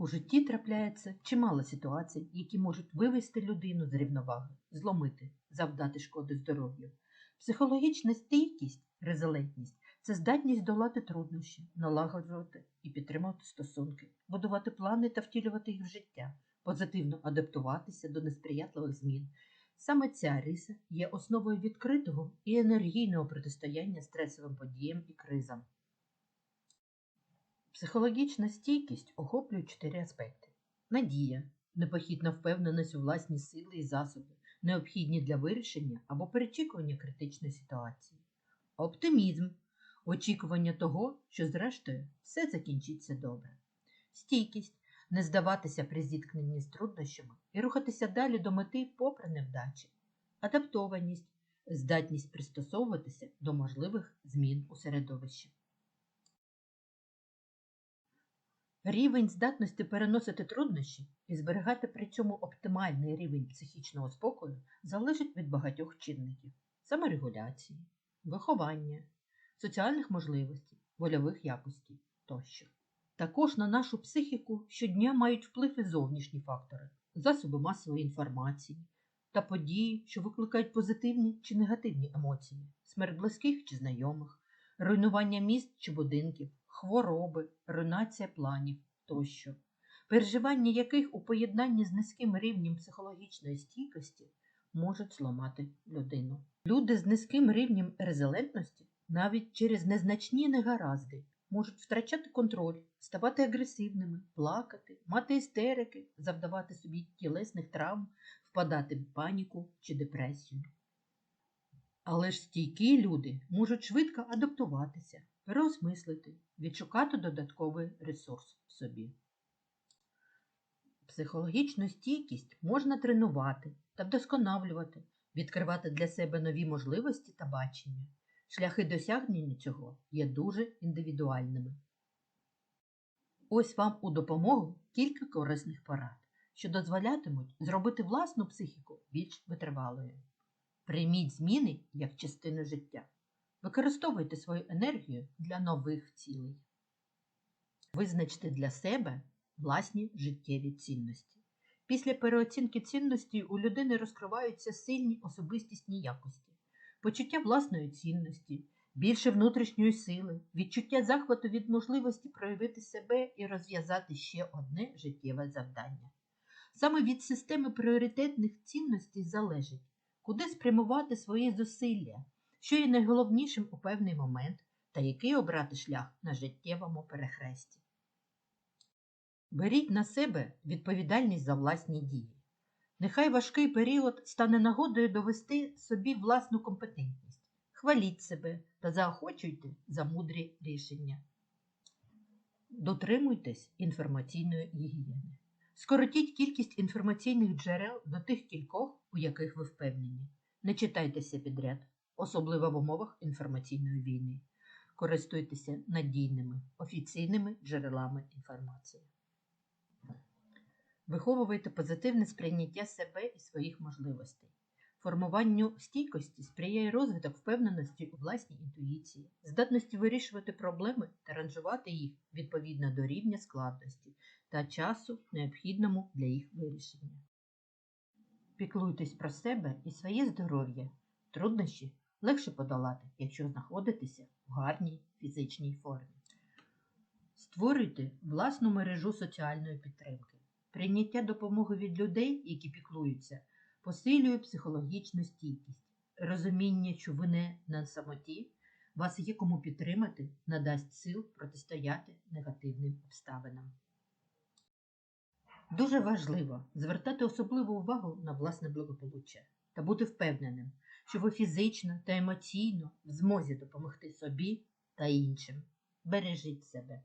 У житті трапляється чимало ситуацій, які можуть вивести людину з рівноваги, зломити, завдати шкоди здоров'ю. Психологічна стійкість, резилентність це здатність долати труднощі, налагоджувати і підтримувати стосунки, будувати плани та втілювати їх в життя, позитивно адаптуватися до несприятливих змін. Саме ця риса є основою відкритого і енергійного протистояння стресовим подіям і кризам. Психологічна стійкість охоплює чотири аспекти: надія, непохідна впевненість у власні сили і засоби, необхідні для вирішення або перечікування критичної ситуації, оптимізм, очікування того, що зрештою все закінчиться добре, стійкість не здаватися при зіткненні з труднощами і рухатися далі до мети попри невдачі, адаптованість, здатність пристосовуватися до можливих змін у середовищі. Рівень здатності переносити труднощі і зберігати при цьому оптимальний рівень психічного спокою залежить від багатьох чинників саморегуляції, виховання, соціальних можливостей, вольових якостей тощо. Також на нашу психіку щодня мають вплив і зовнішні фактори, засоби масової інформації та події, що викликають позитивні чи негативні емоції, смерть близьких чи знайомих, руйнування міст чи будинків, хвороби, руйнація планів тощо, переживання яких у поєднанні з низьким рівнем психологічної стійкості можуть зламати людину. Люди з низьким рівнем резилентності навіть через незначні негаразди можуть втрачати контроль, ставати агресивними, плакати, мати істерики, завдавати собі тілесних травм, впадати в паніку чи депресію. Але ж стійкі люди можуть швидко адаптуватися, переосмислити, відшукати додатковий ресурс в собі. Психологічну стійкість можна тренувати та вдосконалювати, відкривати для себе нові можливості та бачення. Шляхи досягнення цього є дуже індивідуальними. Ось вам у допомогу кілька корисних порад, що дозволятимуть зробити власну психіку більш витривалою. Прийміть зміни як частину життя. Використовуйте свою енергію для нових цілей. Визначте для себе власні життєві цінності. Після переоцінки цінностей у людини розкриваються сильні особистісні якості, почуття власної цінності, більше внутрішньої сили, відчуття захвату від можливості проявити себе і розв'язати ще одне життєве завдання. Саме від системи пріоритетних цінностей залежить, куди спрямувати свої зусилля, що є найголовнішим у певний момент та який обрати шлях на життєвому перехресті. Беріть на себе відповідальність за власні дії. Нехай важкий період стане нагодою довести собі власну компетентність. Хваліть себе та заохочуйте за мудрі рішення. Дотримуйтесь інформаційної гігієни. Скоротіть кількість інформаційних джерел до тих кількох, у яких ви впевнені. Не читайтеся підряд, особливо в умовах інформаційної війни. Користуйтеся надійними офіційними джерелами інформації. Виховуйте позитивне сприйняття себе і своїх можливостей. Формуванню стійкості сприяє розвиток впевненості у власній інтуїції, здатності вирішувати проблеми та ранжувати їх відповідно до рівня складності та часу, необхідному для їх вирішення. Піклуйтесь про себе і своє здоров'я. Труднощі легше подолати, якщо знаходитеся в гарній фізичній формі. Створюйте власну мережу соціальної підтримки. Прийняття допомоги від людей, які піклуються, посилює психологічну стійкість. Розуміння, що ви не на самоті, вас є кому підтримати, надасть сил протистояти негативним обставинам. Дуже важливо звертати особливу увагу на власне благополуччя та бути впевненим, що ви фізично та емоційно в змозі допомогти собі та іншим. Бережіть себе.